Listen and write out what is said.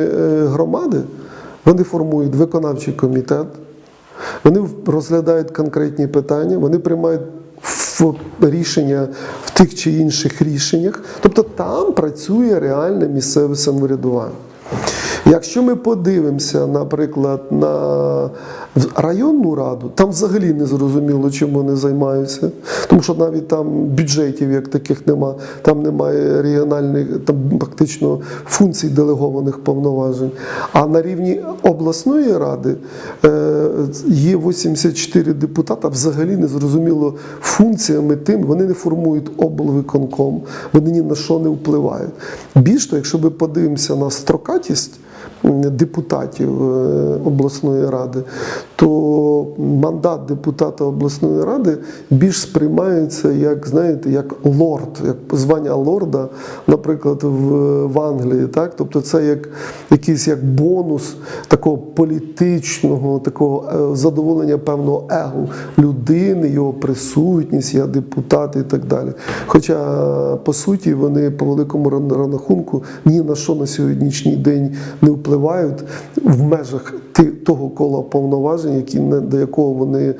е, громади вони формують виконавчий комітет, вони розглядають конкретні питання, вони приймають рішення в тих чи інших рішеннях. Тобто там працює реальне місцеве самоврядування. Якщо ми подивимося, наприклад, на районну раду, там взагалі не зрозуміло, чим вони займаються, тому що навіть там бюджетів як таких нема, там немає регіональних, там практично функцій делегованих повноважень. А на рівні обласної ради е, є 84 депутата, взагалі не зрозуміло функціями тим, вони не формують облвиконком, вони ні на що не впливають. Більш того, якщо ми подивимося на строкатість депутатів е, обласної ради, то мандат депутата обласної ради більш сприймається як, знаєте, як лорд, як звання лорда, наприклад, в, в Англії. Так? Тобто це як якийсь як бонус такого політичного, такого е, задоволення певного его людини, його присутність, я депутат і так далі. Хоча, по суті, вони по великому рахунку ні на що на сьогоднішній день не впливають в межах того кола повноважень, які, до якого вони